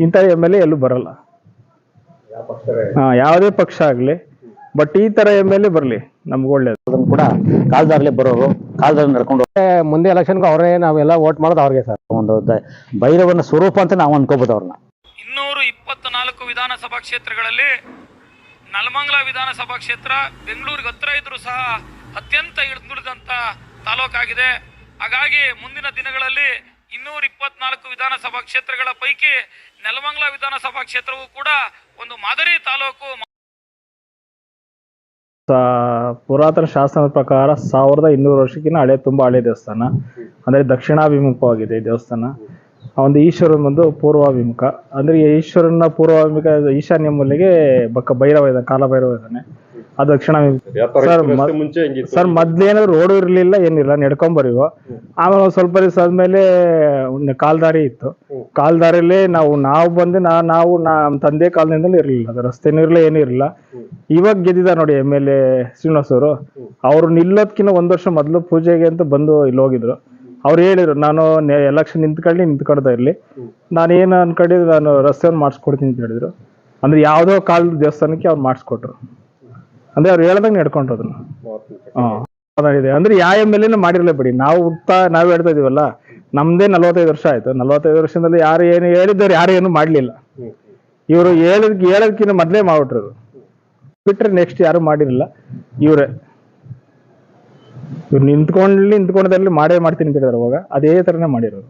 ಇಂಥ M L A ಎಲ್ಲೂ ಬರಲ್ಲ. ಹಾ ಯಾವುದೇ ಪಕ್ಷ ಆಗಲಿ ಬಟ್ ಈ ಥರ ಎಂ ಎಲ್ ಎ ಬರಲಿ ನಮ್ಗೆ ಒಳ್ಳೇದು. ಅದನ್ನು ಕೂಡ ಕಾಲ್ದಾರ್ಲೆ ಬರೋರು ಕಾಲ್ದಾರ್ ನಡ್ಕೊಂಡು ಮುಂದೆ ಎಲೆಕ್ಷನ್ಗೂ ಅವರೇ ನಾವೆಲ್ಲ ವೋಟ್ ಮಾಡೋದು ಅವ್ರಿಗೆ ಸರ್. ಒಂದು ದ- ಭೈರವನ ಸ್ವರೂಪ ಅಂತ ನಾವು ಅನ್ಕೋಬಹುದು ಅವ್ರನ್ನ. ಇನ್ನೂರು ಇಪ್ಪತ್ನಾಲ್ಕು ವಿಧಾನಸಭಾ ಕ್ಷೇತ್ರಗಳಲ್ಲಿ ನಲಮಂಗಲ ವಿಧಾನಸಭಾ ಕ್ಷೇತ್ರ ಬೆಂಗಳೂರಿಗೆ ಹತ್ರ ಇದ್ರೂ ಸಹ ಅತ್ಯಂತ ಹಿಡಿದುಳಿದಂತ ತಾಲೂಕಾಗಿದೆ. ಹಾಗಾಗಿ ಮುಂದಿನ ದಿನಗಳಲ್ಲಿ ಇನ್ನೂರ ಇಪ್ಪತ್ನಾಲ್ಕು ವಿಧಾನಸಭಾ ಕ್ಷೇತ್ರಗಳ ಪೈಕಿ ನೆಲಮಂಗಲ ವಿಧಾನಸಭಾ ಕ್ಷೇತ್ರವೂ ಕೂಡ ಒಂದು ಮಾದರಿ ತಾಲೂಕು ಪುರಾತನ ಶಾಸನದ ಪ್ರಕಾರ ಸಾವಿರದ ಇನ್ನೂರು ವರ್ಷಕ್ಕಿಂತ ಹಳೆ, ತುಂಬ ಹಳೆ ದೇವಸ್ಥಾನ. ಅಂದರೆ ದಕ್ಷಿಣಾಭಿಮುಖವಾಗಿದೆ ದೇವಸ್ಥಾನ. ಒಂದು ಈಶ್ವರನ ಒಂದು ಪೂರ್ವಾಭಿಮುಖ. ಅಂದರೆ ಈಶ್ವರನ ಪೂರ್ವಾಭಿಮುಖ ಈಶಾನ್ಯ ಮೂಲೆಗೆ ಬಕ್ಕ ಭೈರವ ಇದ್ದಾನೆ ಕಾಲ ಭೈರವ ಇದ್ದಾನೆ. ಅದು ಕ್ಷಣ ಸರ್ ಮುಂಚೆ ಸರ್ ಮೊದ್ಲೇನಾದ್ರು ರೋಡು ಇರಲಿಲ್ಲ ಏನಿಲ್ಲ ನಡ್ಕೊಂಬರಿವ. ಆಮೇಲೆ ಒಂದ್ ಸ್ವಲ್ಪ ದಿವಸ ಆದ್ಮೇಲೆ ಒಂದು ಕಾಲ್ದಾರಿ ಇತ್ತು. ಕಾಲ್ದಾರಿಲಿ ನಾವು ನಾವು ಬಂದು ನಾ ನಾವು ನಮ್ಮ ತಂದೆ ಕಾಲದಿಂದಲೂ ಇರಲಿಲ್ಲ. ಅದು ರಸ್ತೆನೂ ಇರಲಿಲ್ಲ ಏನೂ ಇರಲಿಲ್ಲ. ಇವಾಗ ಗೆದ್ದಿದ್ದಾರೆ ನೋಡಿ ಎಂ ಎಲ್ ಎ ಶ್ರೀನಿವಾಸ್ ಅವರು. ಅವ್ರು ನಿಲ್ಲೋದ್ಕಿಂತ ಒಂದ್ ವರ್ಷ ಮೊದಲು ಪೂಜೆಗೆ ಅಂತ ಬಂದು ಇಲ್ಲಿ ಹೋಗಿದ್ರು. ಅವ್ರು ಹೇಳಿದ್ರು ನಾನು ಎಲೆಕ್ಷನ್ ನಿಂತ್ಕೊಳ್ಳಿ ನಿಂತ್ಕೊಳ್ತಾ ಇರ್ಲಿ. ನಾನು ಏನು ಅನ್ಕೊಂಡಿದ್ದು ನಾನು ರಸ್ತೆಯನ್ನು ಮಾಡಿಸ್ಕೊಡ್ತೀನಿ ಅಂತ ಹೇಳಿದ್ರು. ಅಂದ್ರೆ ಯಾವುದೋ ಕಾಲದ ದೇವಸ್ಥಾನಕ್ಕೆ ಅವ್ರು ಮಾಡಿಸ್ಕೊಟ್ರು. ಅಂದ್ರೆ ಅವ್ರು ಹೇಳ್ದಂಗೆ ನಡ್ಕೊಂಡ್ರು ಅದನ್ನ ಹಾ. ಅಂದ್ರೆ ಯಾವ ಎಂ ಎಲ್ ಎನ ಮಾಡಿರಲ್ಲ ಬಿಡಿ. ನಾವು ಹುಟ್ತಾ ನಾವು ಹೇಳ್ತಾ ಇದೀವಲ್ಲ ನಮ್ದೇ ನಲ್ವತ್ತೈದು ವರ್ಷ ಆಯ್ತು. ನಲ್ವತ್ತೈದು ವರ್ಷದಲ್ಲಿ ಯಾರು ಏನು ಹೇಳಿದ್ದವ್ರು ಯಾರು ಏನು ಮಾಡ್ಲಿಲ್ಲ. ಇವರು ಹೇಳದ್ ಹೇಳೋದಕ್ಕಿಂತ ಮೊದಲೇ ಮಾಡ್ಬಿಟ್ರು. ಬಿಟ್ರೆ ನೆಕ್ಸ್ಟ್ ಯಾರು ಮಾಡಿರಲಿಲ್ಲ. ಇವರೇ. ಇವ್ರು ನಿಂತ್ಕೊಂಡ್ಲಿ ನಿಂತ್ಕೊಂಡದಲ್ಲಿ ಮಾಡೇ ಮಾಡ್ತೀನಿ ಅಂತ ಹೇಳಿದ್ರು ಅವಾಗ. ಅದೇ ತರನೇ ಮಾಡಿರೋರು.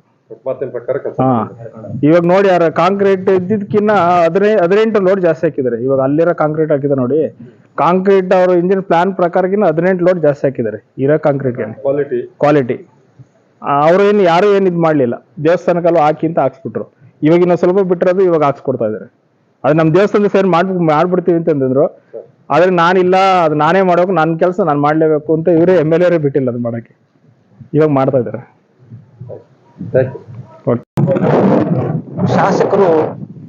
ಇವಾಗ ನೋಡಿ ಯಾರ ಕಾಂಕ್ರೀಟ್ ಇದ್ದಿದ್ಕಿನ್ನ ಹದಿನೈ ಹದಿನೆಂಟು ಲೋಡ್ ಜಾಸ್ತಿ ಹಾಕಿದ್ದಾರೆ. ಇವಾಗ ಅಲ್ಲಿರೋ ಕಾಂಕ್ರೀಟ್ ಹಾಕಿದ ನೋಡಿ. ಕಾಂಕ್ರೀಟ್ ಅವರು ಇಂಜಿನ್ ಪ್ಲಾನ್ ಪ್ರಕಾರಕ್ಕಿಂತ ಹದಿನೆಂಟು ಲೋಡ್ ಜಾಸ್ತಿ ಹಾಕಿದ್ದಾರೆ ಇರೋ ಕಾಂಕ್ರೀಟ್ ಕ್ವಾಲಿಟಿ ಕ್ವಾಲಿಟಿ ಅವರು ಏನು ಯಾರು ಏನು ಇದು ಮಾಡಲಿಲ್ಲ. ದೇವಸ್ಥಾನಕ್ಕಲ್ಲೂ ಹಾಕಿ ಅಂತ ಹಾಕ್ಸ್ಬಿಟ್ರು. ಇವಾಗ ಇನ್ನೊಂದು ಸ್ವಲ್ಪ ಬಿಟ್ಟಿರೋದು ಇವಾಗ ಹಾಕ್ಸ್ಕೊಡ್ತಾ ಇದ್ದಾರೆ. ಅದು ನಮ್ಮ ದೇವಸ್ಥಾನದ ಸೇರಿ ಮಾಡ್ ಮಾಡ್ಬಿಡ್ತೀವಿ ಅಂತಂದ್ರು ಆದ್ರೆ ನಾನಿಲ್ಲ ಅದು ನಾನೇ ಮಾಡೋಕೆ ನನ್ನ ಕೆಲಸ ನಾನು ಮಾಡಲೇಬೇಕು ಅಂತ ಇವರೇ ಎಂ ಎಲ್ ಎರೇ ಬಿಟ್ಟಿಲ್ಲ ಅದು ಮಾಡೋಕ್ಕೆ. ಇವಾಗ ಮಾಡ್ತಾ ಇದ್ದಾರೆ. ಶಾಸಕರು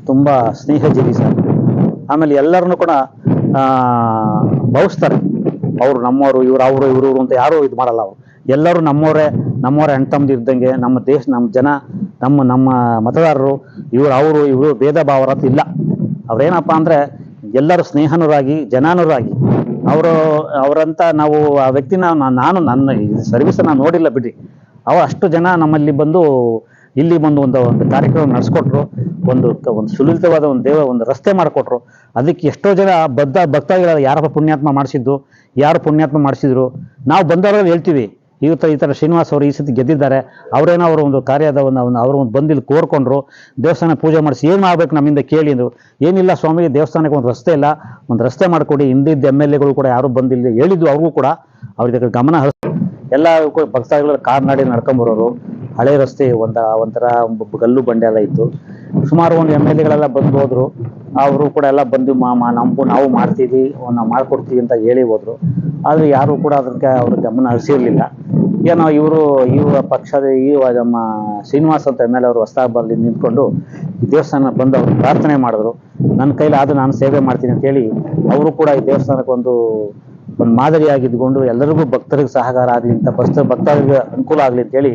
ತುಂಬಾ ಸ್ನೇಹಜೀವಿ ಸರ್ ಆಮೇಲೆ ಎಲ್ಲರನ್ನು ಕೂಡ ಭಾವಿಸ್ತಾರೆ ಅವರು ನಮ್ಮವರು, ಇವ್ರು, ಅವರು, ಇವರು ಅಂತ ಯಾರು ಇದು ಮಾಡಲ್ಲ ಅವರು. ಎಲ್ಲರೂ ನಮ್ಮವರೇ ನಮ್ಮವರೇ ಅಣ್ಣ ತಮ್ಮದು ಇದ್ದಂಗೆ ನಮ್ಮ ದೇಶ, ನಮ್ಮ ಜನ, ನಮ್ಮ ನಮ್ಮ ಮತದಾರರು, ಇವ್ರ, ಅವರು, ಇವರು ಭೇದ ಭಾವರತ್ ಇಲ್ಲ. ಅವ್ರೇನಪ್ಪ ಅಂದ್ರೆ ಎಲ್ಲರೂ ಸ್ನೇಹನೂರಾಗಿ, ಜನಾನುರಾಗಿ. ಅವರು, ಅವರಂತ ನಾವು ಆ ವ್ಯಕ್ತಿನ ನಾನು, ನನ್ನ ಸರ್ವಿಸ್ ನೋಡಿಲ್ಲ ಬಿಡ್ರಿ. ಅವ ಅಷ್ಟು ಜನ ನಮ್ಮಲ್ಲಿ ಬಂದು ಇಲ್ಲಿ ಬಂದು ಒಂದು ಒಂದು ಕಾರ್ಯಕ್ರಮ ನಡೆಸ್ಕೊಟ್ರು. ಒಂದು ಒಂದು ಸುಲಲಿತವಾದ ಒಂದು ದೇವ ಒಂದು ರಸ್ತೆ ಮಾಡಿಕೊಟ್ರು. ಅದಕ್ಕೆ ಎಷ್ಟೋ ಜನ ಬದ್ಧ ಭಕ್ತಾದಿಗಳು ಯಾರಪ್ಪ ಪುಣ್ಯಾತ್ಮ ಮಾಡಿಸಿದ್ದು, ಯಾರು ಪುಣ್ಯಾತ್ಮ ಮಾಡಿಸಿದ್ರು. ನಾವು ಬಂದವರಲ್ಲಿ ಹೇಳ್ತೀವಿ. ಇವತ್ತು ಈ ಥರ ಶ್ರೀನಿವಾಸ್ ಅವರು ಈ ಸತಿ ಗೆದ್ದಿದ್ದಾರೆ. ಅವರೇನೋ ಅವರು ಒಂದು ಕಾರ್ಯದ ಒಂದು ಅವರು ಒಂದು ಬಂದಿಲ್ಲಿ ಕೋರ್ಕೊಂಡ್ರು. ದೇವಸ್ಥಾನ ಪೂಜೆ ಮಾಡಿಸಿ ಏನು ಮಾಡ್ಬೇಕು ನಮ್ಮಿಂದ ಕೇಳಿ ಅಂದ್ರು. ಏನಿಲ್ಲ ಸ್ವಾಮಿ, ದೇವಸ್ಥಾನಕ್ಕೆ ಒಂದು ರಸ್ತೆ ಇಲ್ಲ. ಒಂದು ರಸ್ತೆ ಮಾಡಿಕೊಡಿ. ಹಿಂದಿದ್ದ ಎಂ ಎಲ್ ಎಗಳು ಕೂಡ ಯಾರು ಬಂದಿಲ್ಲ ಹೇಳಿದ್ದು ಅವ್ರಿಗೂ ಕೂಡ. ಅವ್ರಿಗೆ ಗಮನ ಹರಿಸ್ ಎಲ್ಲ ಭಕ್ತಾದಿಗಳು ಕಾರ್ನಾಡಿ ನಡ್ಕೊಂಬರೋರು ಹಳೆ ರಸ್ತೆ ಒಂದ ಒಂಥರ ಗಲ್ಲು ಬಂಡೆ ಎಲ್ಲ ಇತ್ತು. ಸುಮಾರು ಒಂದು ಎಂ ಎಲ್ ಎಗಳೆಲ್ಲ ಬಂದು ಹೋದ್ರು. ಅವರು ಕೂಡ ಎಲ್ಲ ಬಂದು ಮಾ ನಮಗೂ ನಾವು ಮಾಡ್ತೀವಿ ನಾವು ಮಾಡ್ಕೊಡ್ತೀವಿ ಅಂತ ಹೇಳಿ ಹೋದ್ರು. ಆದ್ರೆ ಯಾರು ಕೂಡ ಅದಕ್ಕೆ ಅವ್ರ ಗಮನ ಹರಿಸಿರ್ಲಿಲ್ಲ. ಏನೋ ಇವರು, ಇವರ ಪಕ್ಷದ ಈ ನಮ್ಮ ಶ್ರೀನಿವಾಸ್ ಅಂತ ಎಂ ಎಲ್ ಅವರು ಹೊಸದಾಗಿ ನಿಂತ್ಕೊಂಡು ಈ ದೇವಸ್ಥಾನ ಬಂದು ಅವ್ರು ಪ್ರಾರ್ಥನೆ ಮಾಡಿದ್ರು. ನನ್ನ ಕೈಲಿ ಆದ್ರೆ ನಾನು ಸೇವೆ ಮಾಡ್ತೀನಿ ಅಂತ ಹೇಳಿ, ಅವರು ಕೂಡ ಈ ದೇವಸ್ಥಾನಕ್ಕೆ ಒಂದು ಒಂದು ಮಾದರಿಯಾಗಿ ಇದ್ಕೊಂಡು ಎಲ್ಲರಿಗೂ ಭಕ್ತರಿಗೆ ಸಹಕಾರ ಆಗಲಿ ಅಂತ ಭಕ್ತ ಭಕ್ತರಿಗೆ ಅನುಕೂಲ ಆಗಲಿ ಅಂತೇಳಿ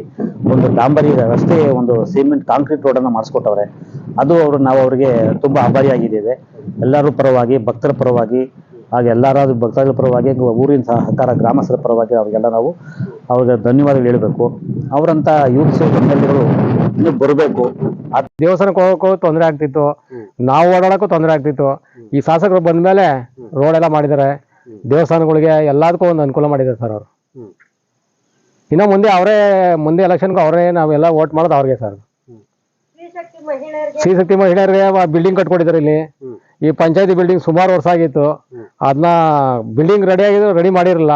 ಒಂದು ಡಾಂಬರಿ ರಸ್ತೆ ಒಂದು ಸಿಮೆಂಟ್ ಕಾಂಕ್ರೀಟ್ ರೋಡನ್ನು ಮಾಡಿಸ್ಕೊಟ್ಟವ್ರೆ. ಅದು ಅವರು ನಾವು ಅವರಿಗೆ ತುಂಬ ಆಭಾರಿಯಾಗಿದ್ದೇವೆ ಎಲ್ಲರೂ ಪರವಾಗಿ ಭಕ್ತರ ಪರವಾಗಿ ಹಾಗೆ ಎಲ್ಲರಾದ್ರೂ ಭಕ್ತಾದಿಗಳ ಪರವಾಗಿ ಊರಿನ ಸಹಕಾರ ಗ್ರಾಮಸ್ಥರ ಪರವಾಗಿ ಅವರಿಗೆಲ್ಲ ನಾವು ಅವ್ರಿಗೆ ಧನ್ಯವಾದಗಳು ಹೇಳಬೇಕು. ಅವರಂತ ಯೂತ್ಸ್ ಎಗಳು ಇನ್ನೂ ಬರಬೇಕು. ದೇವಸ್ಥಾನಕ್ಕೆ ಹೋಗೋಕ್ಕೂ ತೊಂದರೆ ಆಗ್ತಿತ್ತು. ನಾವು ಓಡಾಡಕ್ಕೂ ತೊಂದರೆ ಆಗ್ತಿತ್ತು. ಈ ಶಾಸಕರು ಬಂದ್ಮೇಲೆ ರೋಡ್ ಎಲ್ಲ ಮಾಡಿದ್ದಾರೆ. ದೇವಸ್ಥಾನಗಳಿಗೆ ಎಲ್ಲದಕ್ಕೂ ಒಂದು ಅನುಕೂಲ ಮಾಡಿದ್ದಾರೆ ಸರ್ ಅವರು. ಇನ್ನು ಮುಂದೆ ಅವರೇ ಮುಂದೆ ಎಲೆಕ್ಷನ್ಗೂ ಅವರೇ ನಾವೆಲ್ಲ ವೋಟ್ ಮಾಡೋದು ಅವ್ರಿಗೆ ಸರ್. ಶ್ರೀ ಶಕ್ತಿ ಮಹಿಳೆಯರಿಗೆ ಬಿಲ್ಡಿಂಗ್ ಕಟ್ಕೊಟ್ಟಿದ್ದಾರೆ ಇಲ್ಲಿ. ಈ ಪಂಚಾಯತಿ ಬಿಲ್ಡಿಂಗ್ ಸುಮಾರು ವರ್ಷ ಆಗಿತ್ತು. ಅದನ್ನ ಬಿಲ್ಡಿಂಗ್ ರೆಡಿ ಆಗಿದ್ರು ರೆಡಿ ಮಾಡಿರಲಿಲ್ಲ.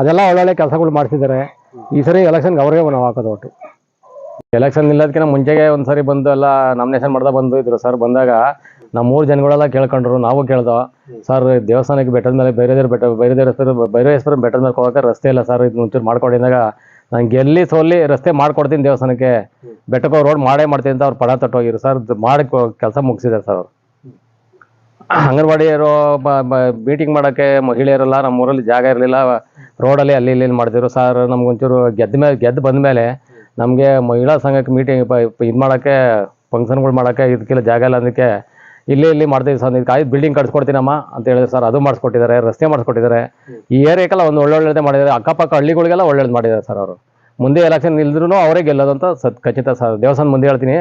ಅದೆಲ್ಲ ಒಳ್ಳೊಳ್ಳೆ ಕೆಲಸಗಳು ಮಾಡಿಸಿದ್ದಾರೆ ಈ ಸರಿ ಎಲೆಕ್ಷನ್ಗೆ ಅವ್ರಿಗೆ ನಾವು ಹಾಕೋದು ಒಟ್ಟು. ಎಲೆಕ್ಷನ್ ಇಲ್ಲದಕ್ಕಿಂತ ಮುಂಚೆಗೆ ಒಂದ್ಸರಿ ಬಂದು ಎಲ್ಲ ನಾಮಿನೇಷನ್ ಮಾಡ್ತಾ ಬಂದು ಇದ್ರು ಸರ್. ಬಂದಾಗ ನಮ್ಮ ಮೂರು ಜನಗಳೆಲ್ಲ ಕೇಳ್ಕೊಂಡ್ರು ನಾವು ಕೇಳ್ದ ಸರ್ ದೇವಸ್ಥಾನಕ್ಕೆ ಬೆಟ್ಟದ ಮೇಲೆ ಬೇರೆ ಬೆಟ್ಟ ಬೇರೆ ಹೆಸರು ಬೇರೆ ಹೆಸರು ಬೆಟ್ಟದ ಮೇಲೆ ಹೋಗೋಕೆ ರಸ್ತೆ ಇಲ್ಲ ಸರ್ ಇದು ಒಂಚೂರು ಮಾಡ್ಕೊಂಡಿದ್ದಾಗ ನಾನು ಗೆಲ್ಲಿ ಸೋಲಿ ರಸ್ತೆ ಮಾಡ್ಕೊಡ್ತೀನಿ ದೇವಸ್ಥಾನಕ್ಕೆ. ಬೆಟ್ಟಕ್ಕೆ ರೋಡ್ ಮಾಡೇ ಮಾಡ್ತೀನಿ ಅಂತ ಅವ್ರು ಪಡ ತಟ್ಟೋಗಿರು ಸರ್ ಮಾಡಿ ಕೆಲಸ ಮುಗಿಸಿದ್ದಾರೆ ಸರ್ ಅವರು. ಇರೋ ಮೀಟಿಂಗ್ ಮಾಡೋಕ್ಕೆ ಮಹಿಳೆಯರೆಲ್ಲ ನಮ್ಮ ಊರಲ್ಲಿ ಜಾಗ ಇರಲಿಲ್ಲ. ರೋಡಲ್ಲಿ ಅಲ್ಲಿ ಇಲ್ಲಿ ಮಾಡ್ತಿದ್ರು ಸರ್ ನಮ್ಗೊಂಚೂರು ಗೆದ್ದ ಮೇಲೆ ಗೆದ್ದು ಬಂದ ಮೇಲೆ ನಮಗೆ ಮಹಿಳಾ ಸಂಘಕ್ಕೆ ಮೀಟಿಂಗ್ ಇದು ಮಾಡೋಕ್ಕೆ ಫಂಕ್ಷನ್ಗಳು ಮಾಡೋಕ್ಕೆ ಇದಕ್ಕೆಲ್ಲ ಜಾಗ ಇಲ್ಲ ಅದಕ್ಕೆ ಇಲ್ಲಿ ಇಲ್ಲಿ ಮಾಡ್ತೀವಿ ಸರ್. ಇದಕ್ಕೆ ಆಯ್ತು ಬಿಲ್ಡಿಂಗ್ ಕಟ್ಸ್ಕೊಡ್ತೀನಮ್ಮ ಅಂತ ಹೇಳಿದ್ರೆ ಸರ್. ಅದು ಮಾಡಿಸ್ಕೊಟ್ಟಿದ್ದಾರೆ, ರಸ್ತೆ ಮಾಡಿಸ್ಕೊಟ್ಟಿದ್ದಾರೆ. ಈ ಏರಿಯಾಕ್ಕೆಲ್ಲ ಒಂದು ಒಳ್ಳೊಳ್ಳೆದೇ ಮಾಡಿದ್ದಾರೆ. ಅಕ್ಕಪಕ್ಕ ಹಳ್ಳಿಗಳಿಗೆಲ್ಲ ಒಳ್ಳೇದು ಮಾಡಿದ್ದಾರೆ ಸರ್ ಅವರು. ಮುಂದೆ ಎಲೆಕ್ಷನ್ ನಿಲ್ದ್ರೂ ಅವರೇ ಗೆಲ್ಲೋದು ಅಂತ ಸತ್ ಖಚಿತ ಸರ್. ದೇವಸ್ಥಾನ ಮುಂದೆ ಹೇಳ್ತೀನಿ.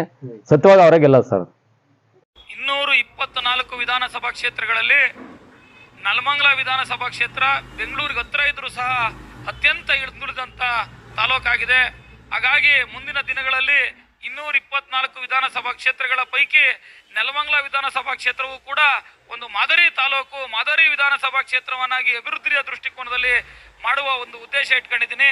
ಸತ್ಯವಾಗಿ ಅವರೇ ಗೆಲ್ಲೋದು ಸರ್. ಇನ್ನೂರು ಇಪ್ಪತ್ನಾಲ್ಕು ವಿಧಾನಸಭಾ ಕ್ಷೇತ್ರಗಳಲ್ಲಿ ನಲಮಂಗಲ ವಿಧಾನಸಭಾ ಕ್ಷೇತ್ರ ಬೆಂಗಳೂರಿಗೆ ಹತ್ರ ಇದ್ರೂ ಸಹ ಅತ್ಯಂತ ಹಿಡಿದುಳಿದಂಥ ತಾಲೂಕಾಗಿದೆ. ಹಾಗಾಗಿ ಮುಂದಿನ ದಿನಗಳಲ್ಲಿ ಇನ್ನೂರ ಇಪ್ಪತ್ನಾಲ್ಕು ವಿಧಾನಸಭಾ ಕ್ಷೇತ್ರಗಳ ಪೈಕಿ ನೆಲಮಂಗಲ ವಿಧಾನಸಭಾ ಕ್ಷೇತ್ರವು ಕೂಡ ಒಂದು ಮಾದರಿ ತಾಲೂಕು, ಮಾದರಿ ವಿಧಾನಸಭಾ ಕ್ಷೇತ್ರವನ್ನಾಗಿ ಅಭಿವೃದ್ಧಿಯ ದೃಷ್ಟಿಕೋನದಲ್ಲಿ ಮಾಡುವ ಒಂದು ಉದ್ದೇಶ ಇಟ್ಕೊಂಡಿದ್ದೀನಿ.